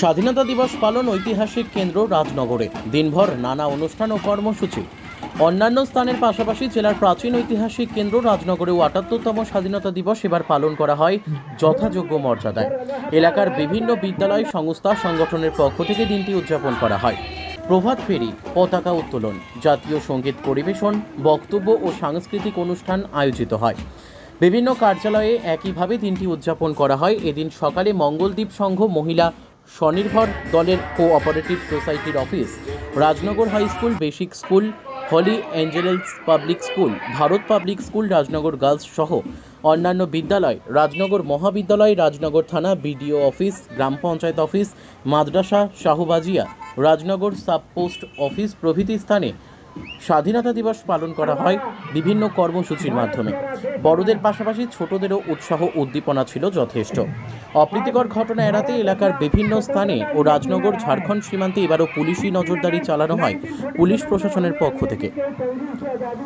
স্বাধীনতা দিবস পালন ঐতিহাসিক কেন্দ্র রাজনগরে। দিনভর নানা অনুষ্ঠান ও কর্মসূচি। অন্যান্য স্থানের পাশাপাশি জেলার প্রাচীন ঐতিহাসিক কেন্দ্র রাজনগরেও আটাত্তরতম স্বাধীনতা দিবস এবার পালন করা হয় যথাযোগ্য মর্যাদায়। এলাকার বিভিন্ন বিদ্যালয় সংস্থা সংগঠনের পক্ষ থেকে দিনটি উদযাপন করা হয়। প্রভাত ফেরি, পতাকা উত্তোলন, জাতীয় সংগীত পরিবেশন, বক্তব্য ও সাংস্কৃতিক অনুষ্ঠান আয়োজিত হয়। বিভিন্ন কার্যালয়ে একইভাবে দিনটি উদযাপন করা হয়। এদিন সকালে মঙ্গলদ্বীপ সংঘ মহিলা স্বনির্ভর দলের কোঅপারেটিভ সোসাইটির office Rajnagar high school basic school holy angels public school Bharat public school Rajnagar girls সহ অন্যান্য বিদ্যালয়, রাজনগর মহাবিদ্যালয়, রাজনগর থানা বিডিও অফিস গ্রাম পঞ্চায়েত অফিস মাদ্রাসা, Shahbazia, Rajnagar sub post office প্রভৃতি স্থানে স্বাধীনতা দিবস পালন করা হয় বিভিন্ন কর্মসূচির মাধ্যমে। বড়দের পাশাপাশি ছোটদেরও উৎসাহ উদ্দীপনা ছিল যথেষ্ট। অপ্রীতিকর ঘটনা এড়াতে এলাকার বিভিন্ন স্থানে ও রাজনগর, ঝাড়খণ্ড সীমান্তে এবারও পুলিশি নজরদারি চালানো হয় পুলিশ প্রশাসনের পক্ষ থেকে।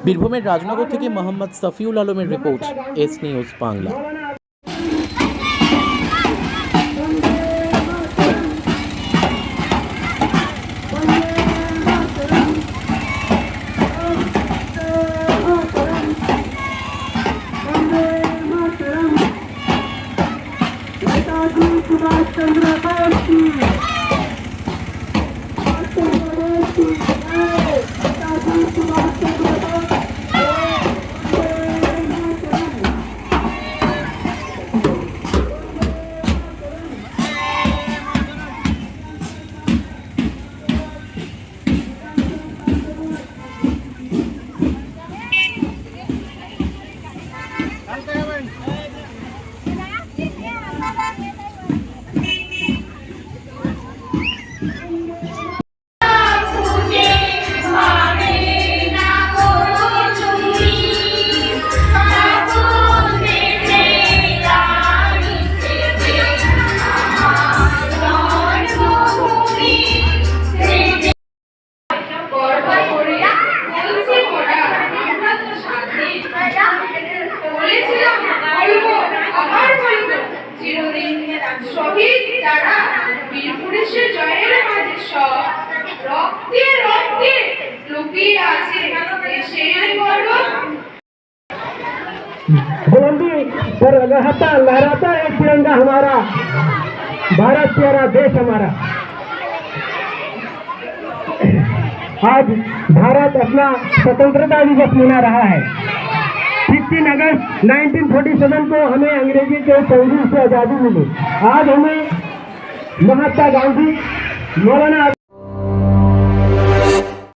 বীরভূমের রাজনগর থেকে মোহাম্মদ সাফিউল আলমের report, S news Bangla. Netaji Subhas Chandra Bose কি Peace. আছে দেশের গৌরব बुलंदी पर लहराता लहराता है तिरंगा हमारा भारत प्यारा देश हमारा आज भारत अपना स्वतंत्रता दिवस मना रहा है 15 अगस्त 1947 को हमें अंग्रेजी के तंजीर से आज़ादी मिली आज हमें महात्मा गांधी मौलाना